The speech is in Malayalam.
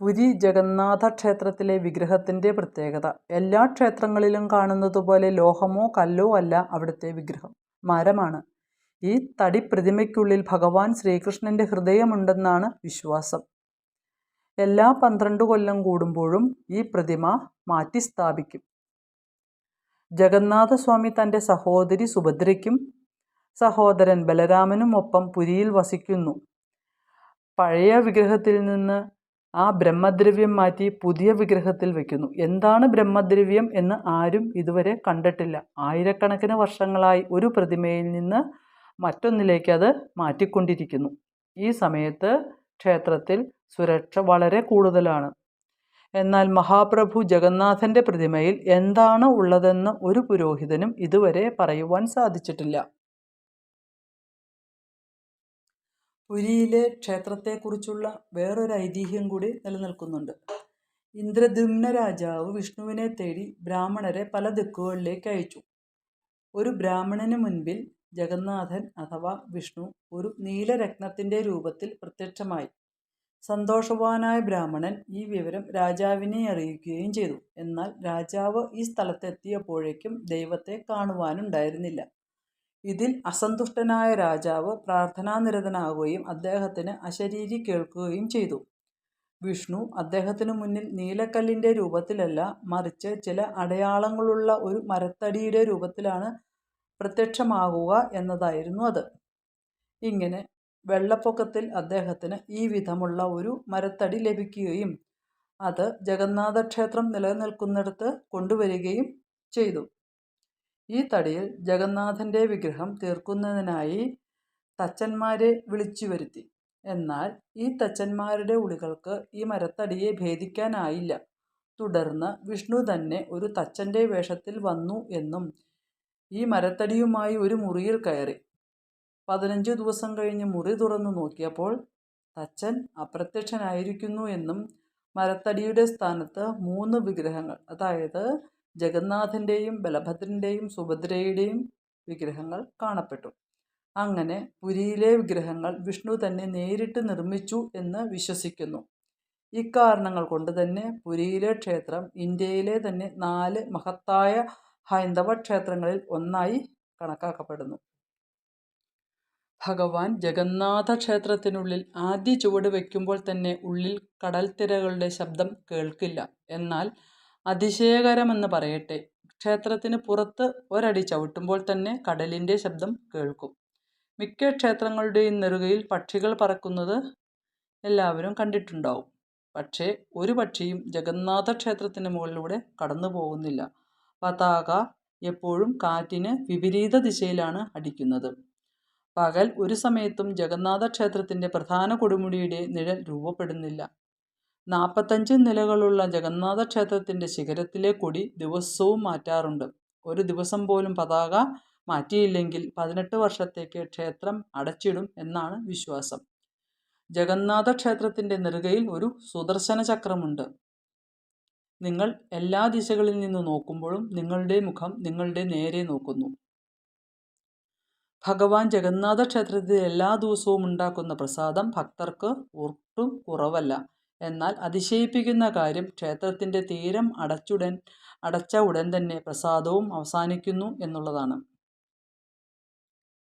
പുരി ജഗന്നാഥ ക്ഷേത്രത്തിലെ വിഗ്രഹത്തിന്റെ പ്രത്യേകത. എല്ലാ ക്ഷേത്രങ്ങളിലും കാണുന്നതുപോലെ ലോഹമോ കല്ലോ അല്ല അവിടുത്തെ വിഗ്രഹം. മരമാണ്. ഈ തടി തടിപ്രതിമയ്ക്കുള്ളിൽ ഭഗവാൻ ശ്രീകൃഷ്ണന്റെ ഹൃദയമുണ്ടെന്നാണ് വിശ്വാസം. എല്ലാ പന്ത്രണ്ട് കൊല്ലം കൂടുമ്പോഴും ഈ പ്രതിമ മാറ്റി സ്ഥാപിക്കും ജഗന്നാഥസ്വാമി തന്റെ സഹോദരി സുഭദ്രയ്ക്കും സഹോദരൻ ബലരാമനും ഒപ്പം പുരിയിൽ വസിക്കുന്നു. പഴയ വിഗ്രഹത്തിൽ നിന്ന് ആ ബ്രഹ്മദ്രവ്യം മാറ്റി പുതിയ വിഗ്രഹത്തിൽ വയ്ക്കുന്നു എന്താണ് ബ്രഹ്മദ്രവ്യം എന്ന് ആരും ഇതുവരെ കണ്ടിട്ടില്ല. ആയിരക്കണക്കിന് വർഷങ്ങളായി ഒരു പ്രതിമയിൽ നിന്ന് മറ്റൊന്നിലേക്ക് അത് മാറ്റിക്കൊണ്ടിരിക്കുന്നു. ഈ സമയത്ത് ക്ഷേത്രത്തിൽ സുരക്ഷ വളരെ കൂടുതലാണ്. എന്നാൽ മഹാപ്രഭു ജഗന്നാഥന്റെ പ്രതിമയിൽ എന്താണ് ഉള്ളതെന്ന് ഒരു പുരോഹിതനും ഇതുവരെ പറയുവാൻ സാധിച്ചിട്ടില്ല. പുരിയിലെ ക്ഷേത്രത്തെക്കുറിച്ചുള്ള വേറൊരു ഐതിഹ്യം കൂടി നിലനിൽക്കുന്നുണ്ട്. ഇന്ദ്രദ്യുമ്ന രാജാവ് വിഷ്ണുവിനെ തേടി ബ്രാഹ്മണരെ പല ദിക്കുകളിലേക്ക് അയച്ചു. ഒരു ബ്രാഹ്മണന് മുൻപിൽ ജഗന്നാഥൻ അഥവാ വിഷ്ണു ഒരു നീലരത്നത്തിന്റെ രൂപത്തിൽ പ്രത്യക്ഷമായി. സന്തോഷവാനായ ബ്രാഹ്മണൻ ഈ വിവരം രാജാവിനെ അറിയിക്കുകയും ചെയ്തു. എന്നാൽ രാജാവ് ഈ സ്ഥലത്തെത്തിയപ്പോഴേക്കും ദൈവത്തെ കാണുവാനുണ്ടായിരുന്നില്ല. ഇതിൽ അസന്തുഷ്ടനായ രാജാവ് പ്രാർത്ഥനാനിരതനാകുകയും അദ്ദേഹത്തിന് അശരീരി കേൾക്കുകയും ചെയ്തു. വിഷ്ണു അദ്ദേഹത്തിനു മുന്നിൽ നീലക്കല്ലിന്റെ രൂപത്തിലല്ല മറിച്ച് ചില അടയാളങ്ങളുള്ള ഒരു മരത്തടിയുടെ രൂപത്തിലാണ് പ്രത്യക്ഷമാകുക എന്നതായിരുന്നു അത്. ഇങ്ങനെ വെള്ളപ്പൊക്കത്തിൽ അദ്ദേഹത്തിന് ഈ വിധമുള്ള ഒരു മരത്തടി ലഭിക്കുകയും അത് ജഗന്നാഥ ക്ഷേത്രം നിലനിൽക്കുന്നിടത്ത് കൊണ്ടുവരികയും ചെയ്തു. ഈ തടിയിൽ ജഗന്നാഥന്റെ വിഗ്രഹം തീർക്കുന്നതിനായി തച്ചന്മാരെ വിളിച്ചു വരുത്തി എന്നാൽ ഈ തച്ചന്മാരുടെ ഉളികൾക്ക് ഈ മരത്തടിയെ ഭേദിക്കാനായില്ല. തുടർന്ന് വിഷ്ണു തന്നെ ഒരു തച്ചന്റെ വേഷത്തിൽ വന്നു എന്നും ഈ മരത്തടിയുമായി ഒരു മുറിയിൽ കയറി. പതിനഞ്ച് ദിവസം കഴിഞ്ഞ് മുറി തുറന്നു നോക്കിയപ്പോൾ തച്ചൻ അപ്രത്യക്ഷനായിരിക്കുന്നു എന്നും മരത്തടിയുടെ സ്ഥാനത്ത് മൂന്ന് വിഗ്രഹങ്ങൾ അതായത് ജഗന്നാഥന്റെയും ബലഭദ്രന്റെയും സുഭദ്രയുടെയും വിഗ്രഹങ്ങൾ കാണപ്പെട്ടു. അങ്ങനെ പുരിയിലെ വിഗ്രഹങ്ങൾ വിഷ്ണു തന്നെ നേരിട്ട് നിർമ്മിച്ചു എന്ന് വിശ്വസിക്കുന്നു. ഇക്കാരണങ്ങൾ കൊണ്ട് തന്നെ പുരിയിലെ ക്ഷേത്രം ഇന്ത്യയിലെ തന്നെ നാല് മഹത്തായ ഹൈന്ദവ ക്ഷേത്രങ്ങളിൽ ഒന്നായി കണക്കാക്കപ്പെടുന്നു. ഭഗവാൻ ജഗന്നാഥ ക്ഷേത്രത്തിനുള്ളിൽ ആദ്യ ചുവട് വയ്ക്കുമ്പോൾ തന്നെ ഉള്ളിൽ കടൽത്തിരകളുടെ ശബ്ദം കേൾക്കില്ല. എന്നാൽ അതിശയകരമെന്ന് പറയട്ടെ. ക്ഷേത്രത്തിന് പുറത്ത് ഒരടി ചവിട്ടുമ്പോൾ തന്നെ കടലിന്റെ ശബ്ദം കേൾക്കും. മിക്ക ക്ഷേത്രങ്ങളുടെയും നെറുകയിൽ പക്ഷികൾ പറക്കുന്നത് എല്ലാവരും കണ്ടിട്ടുണ്ടാവും. പക്ഷേ ഒരു പക്ഷിയും ജഗന്നാഥ ക്ഷേത്രത്തിന് മുകളിലൂടെ കടന്നു പോകുന്നില്ല. പതാക എപ്പോഴും കാറ്റിന് വിപരീത ദിശയിലാണ് അടിക്കുന്നത്. പകൽ ഒരു സമയത്തും ജഗന്നാഥ ക്ഷേത്രത്തിന്റെ പ്രധാന കൊടുമുടിയുടെ നിഴൽ രൂപപ്പെടുന്നില്ല. നാൽപ്പത്തഞ്ച് നിലകളുള്ള ജഗന്നാഥ ക്ഷേത്രത്തിന്റെ ശിഖരത്തിലെ കൊടി ദിവസവും മാറ്റാറുണ്ട്. ഒരു ദിവസം പോലും പതാക മാറ്റിയില്ലെങ്കിൽ പതിനെട്ട് വർഷത്തേക്ക് ക്ഷേത്രം അടച്ചിടും എന്നാണ് വിശ്വാസം. ജഗന്നാഥ ക്ഷേത്രത്തിന്റെ നെറുകയിൽ ഒരു സുദർശന ചക്രമുണ്ട്. നിങ്ങൾ എല്ലാ ദിശകളിൽ നിന്ന് നോക്കുമ്പോഴും നിങ്ങളുടെ മുഖം നിങ്ങളുടെ നേരെ നോക്കുന്നു. ഭഗവാൻ ജഗന്നാഥ ക്ഷേത്രത്തിൽ എല്ലാ ദിവസവും ഉണ്ടാക്കുന്ന പ്രസാദം ഭക്തർക്ക് ഒട്ടും കുറവല്ല. എന്നാൽ അതിശയിപ്പിക്കുന്ന കാര്യം ക്ഷേത്രത്തിന്റെ തീരം അടച്ചുടൻ അടച്ച ഉടൻ തന്നെ പ്രസാദവും അവസാനിക്കുന്നു എന്നുള്ളതാണ്.